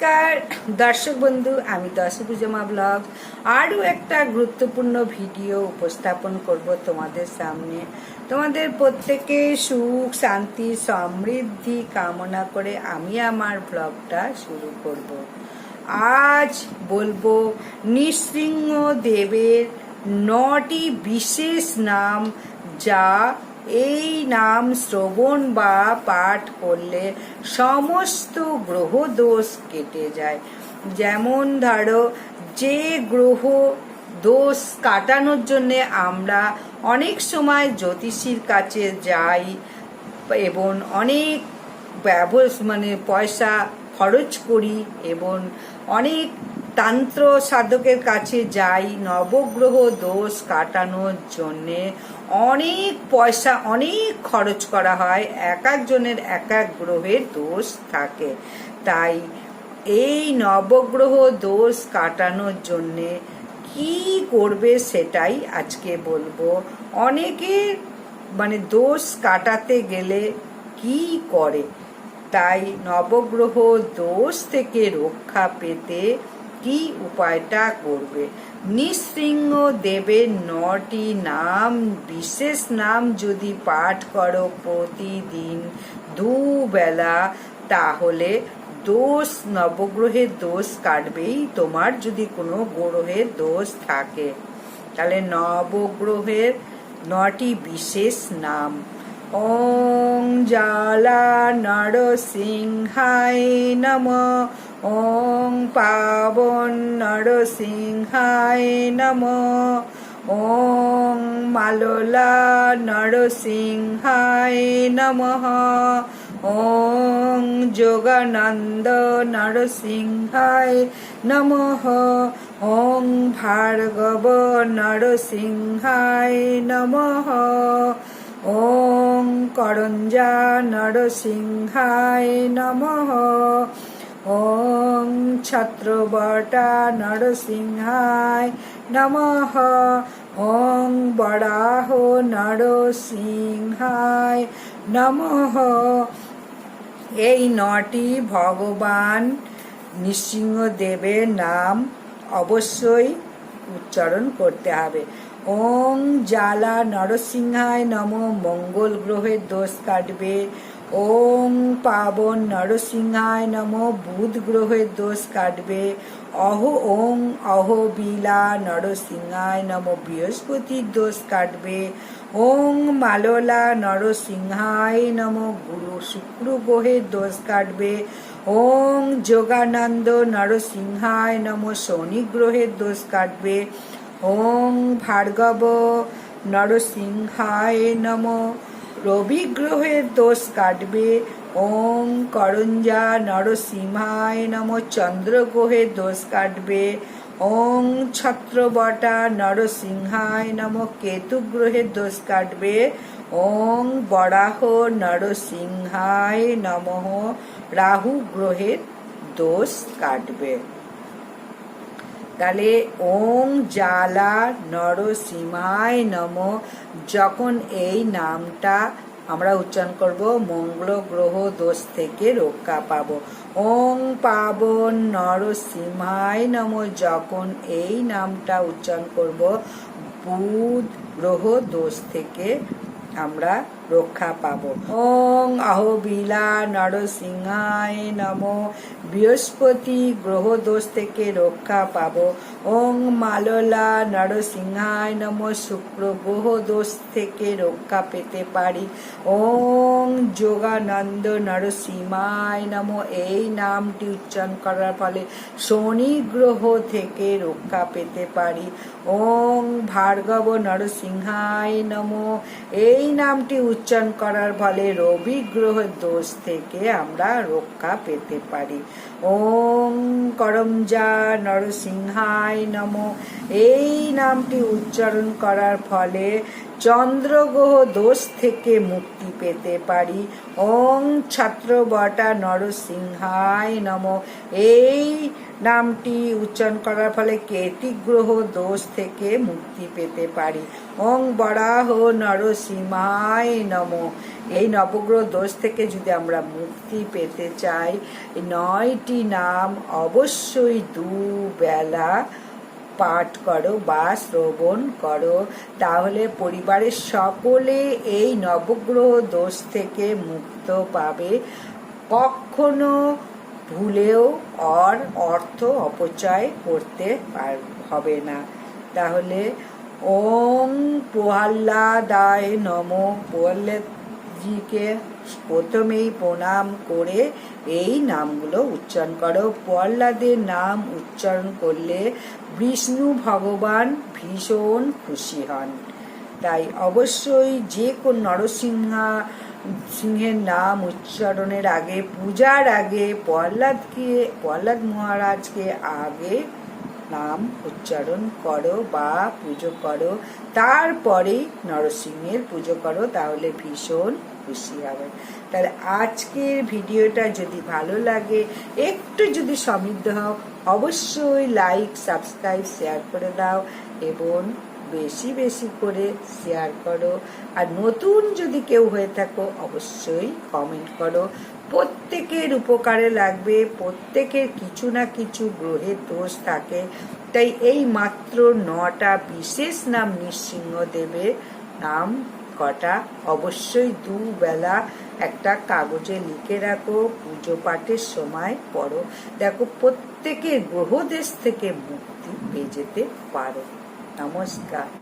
নমস্কার, দর্শক বন্ধু, আমি দশভুজমা ব্লগ। আরও একটা গুরুত্বপূর্ণ ভিডিও উপস্থাপন করব তোমাদের সামনে। তোমাদের প্রত্যেকে সুখ, শান্তি, সমৃদ্ধি কামনা করে আমি আমার ব্লগটা শুরু করব। আজ বলব নৃসিংহ দেবের নটি বিশেষ নাম যা এই নাম শ্রবণ বা পাঠ করলে সমস্ত গ্রহ দোষ কেটে যায়। যেমন ধরো, যে গ্রহ দোষ কাটানোর জন্য আমরা অনেক সময় জ্যোতিষীর কাছে যাই এবং অনেক ব্যবস মানে পয়সা খরচ করি এবং অনেক তান্ত্র সাধকের কাছে যাই, নবগ্রহ দোষ কাটানোর জন্যে অনেক পয়সা, অনেক খরচ করা হয়, এক একজনের এক এক গ্রহের দোষ থাকে। তাই এই নবগ্রহ দোষ কাটানোর জন্যে কি করবে সেটাই আজকে বলব। অনেকে মানে দোষ কাটাতে গেলে কি করে? তাই নবগ্রহ দোষ থেকে রক্ষা পেতে কি উপায়টা করবে? নৃসিংহ দেবের নটি নাম, বিশেষ নাম যদি পাঠ করো প্রতিদিন দুবেলা, তাহলে দোষ, নবগ্রহের দোষ কাটবেই, তোমার যদি কোনো গ্রহের দোষ থাকে। তাহলে নবগ্রহের নটি বিশেষ নাম। ওং জালা নরসিংহায় নম। ওং পাবন নরসিংহায় নম। ওং মাললা নরসিংহায় নমঃ। ওং যোগানন্দ নরসিংহায় নমঃ। ওং ভার্গব নরসিংহায় নমঃ। ওং করঞ্জা নরসিংহায় নমঃ। ওং ছত্রবটা নরসিংহায় নমঃ ওং বরাহ নরসিংহায় নমঃ এই নটি ভগবান নৃসিংহদেবের নাম অবশ্যই উচ্চারণ করতে হবে। ওং জালা নরসিংহায় নম, মঙ্গল গ্রহের দোষ কাটবে। ওম পাবন নরসিংহায় নম, বুধ গ্রহের দোষ কাটবে। অহ ওং অহবিলা নরসিংহায় নম বৃহস্পতির দোষ কাটবে। ওং মাললা নরসিংহায় নম, গুরু শুক্র গ্রহের দোষ কাটবে। ওং যোগানন্দ নরসিংহায় নম, শনি গ্রহের দোষ কাটবে। ওং ভার্গব নরসিংহায় নম। রবি গ্রহের দোষ কাটবে। ওং করঞ্জা নরসিংহায় নম। চন্দ্র গ্রহের দোষ কাটবে। ওং ছত্রবটা নরসিংহায় নম। কেতু গ্রহের দোষ কাটবে। ওং বরাহ নরসিংহায় নমঃ। রাহু গ্রহের দোষ কাটবে। তাহলে ওং জালা নরসিংহায় নম। যখন এই নামটা আমরা উচ্চারণ করব, মঙ্গল গ্রহ দোষ থেকে রক্ষা পাবো। ওং পাবন নরসিংহায় নম। যখন এই নামটা উচ্চারণ করব, বুধ গ্রহ দোষ থেকে আমরা রক্ষা পাব। ওং আহবিলা নরসিংহায় নম। বৃহস্পতি গ্রহ দোষ থেকে রক্ষা পাব। ওং মাললা নরসিংহায় নম। শুক্র গ্রহ দোষ থেকে রক্ষা পেতে পারি। ওং যোগানন্দ নরসিংহায় নম। এই নামটি উচ্চারণ করার ফলে শনি গ্রহ থেকে রক্ষা পেতে পারি। ওং ভার্গব নরসিংহায় নম। এই নামটি উচ্চারণ করার ফলে রবি গ্রহের দোষ থেকে আমরা রক্ষা পেতে পারি। ওং করমজা নরসিংহায় নম। এই নামটি উচ্চারণ করার ফলে চন্দ্রগ্রহ দোষ থেকে মুক্তি পেতে পারি। ওং ছত্রবটা নরসিংহায় নম। এই নামটি উচ্চারণ করার ফলে কেতিগ্রহ দোষ থেকে মুক্তি পেতে পারি। ওং বরাহ নরসিংহায় নম। এই নবগ্রহ দোষ থেকে যদি আমরা মুক্তি পেতে চাই নয়টি নাম অবশ্যই দুবেলা পাঠ করো বা শ্রবণ করো। তাহলে পরিবারের সকলে এই নবগ্রহ দোষ থেকে মুক্ত পাবে। কখনো ভুলেও অর অর্থ অপচয় করতে পার- হবে না। তাহলে ওম প্রহ্লাদায় নম প্রহ্লাদজিকে প্রথমেই প্রণাম করে এই নামগুলো উচ্চারণ করো। প্রহ্লাদের নাম উচ্চারণ করলে বিষ্ণু ভগবান ভীষণ খুশি হন। তাই অবশ্যই যে কোন নরসিংহা সিংহের নাম উচ্চারণের আগে, পূজার আগে প্রহ্লাদকে, প্রহ্লাদ মহারাজকে আগে নাম উচ্চারণ করো বা পুজো করো। তারপরে নরসিংহের পুজো করো, তাহলে ভীষণ খুশি হবে। তাহলে আজকের ভিডিওটা যদি ভালো লাগে, একটু যদি সমৃদ্ধ হও, অবশ্যই লাইক সাবস্ক্রাইব শেয়ার করে দাও এবং বেশি বেশি করে শেয়ার করো। আর নতুন যদি কেউ হয়ে থাকো, অবশ্যই কমেন্ট করো। প্রত্যেকের উপকারে লাগবে, প্রত্যেকের কিছু না কিছু গ্রহের দোষ থাকে। তাই এই মাত্র নটা বিশেষ নাম নৃসিংহ দেবের নাম কটা। অবশ্যই দুবেলা একটা কাগজে লিখে রাখো, পুজো পাঠের সময় পড়ো। দেখো, প্রত্যেকের গ্রহদেশ থেকে মুক্তি পেয়ে যেতে পারো। নমস্কার